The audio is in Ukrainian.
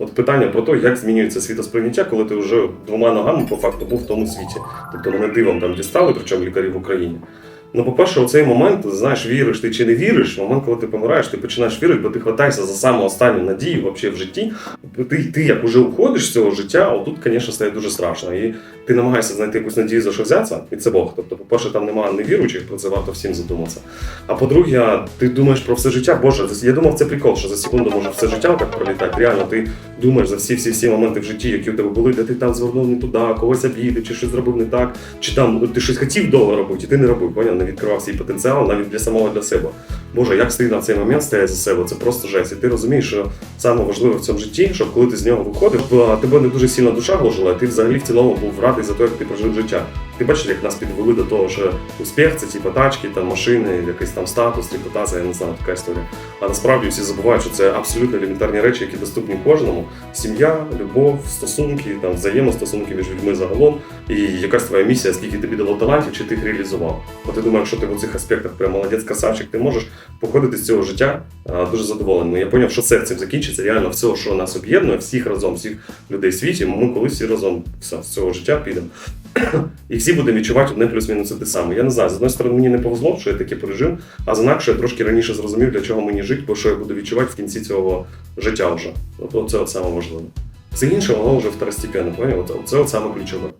От питання про те, як змінюється світосприйняття, коли ти вже двома ногами по факту був в тому світі. Тобто мене дивом там дістали, причому лікарі в Україні. Ну, по-перше, оцей момент, знаєш, віриш ти чи не віриш, момент, коли ти помираєш, ти починаєш вірити, бо ти хватаєшся за саму останню надію вообще в житті. Ти, ти як уже уходиш з цього життя, отут, звісно, стає дуже страшно. І ти намагаєшся знайти якусь надію за що взятися, і це Бог. Тобто, по-перше, там немає невіруючих, про це варто всім задуматися. А по-друге, ти думаєш про все життя. Боже, я думав, це прикол, що за секунду може все життя так пролітати. Реально, ти думаєш за всі всі всі моменти в житті, які у тебе були, де ти там звернув не туди, когось обідав, чи щось зробив не так, чи там ну, ти щось хотів довго робити, і ти не робив, поняв, не відкривав свій потенціал навіть для самого для себе. Боже, як стидно в цей момент стояти за себе, це просто жесть. І ти розумієш, що саме важливе в цьому житті, щоб коли ти з нього виходив, тебе не дуже сильно душа гложила, ти взагалі в цілому був радий за те, як ти прожив життя. Ти бачиш, як нас підвели до того, що успіх це типу тачки, там машини, якийсь там статус, репутація, я не знаю, така історія. А насправді всі забувають, що це абсолютно елементарні речі, які доступні кожному. Сім'я, любов, стосунки, там взаємостосунки між людьми загалом, і якась твоя місія, скільки тобі дало талантів, чи ти їх реалізував. От я думаю, якщо ти в цих аспектах прям молодець красавчик, ти можеш походити з цього життя а, дуже задоволеним. Я зрозумів, що це цим закінчиться. Реально все, що нас об'єднує, всіх разом, всіх людей в світі, ми колись всі разом все, з цього життя підемо. І всі будемо відчувати одне плюс-мінус те саме. Я не знаю, з одної сторони, мені не повезло, що я таке пережив, а з інакше я трошки раніше зрозумів, для чого мені жити, бо що я буду відчувати в кінці цього життя вже. От, от це от саме важливе. Все інше, воно вже второстепенно, поняв? Це от саме ключове.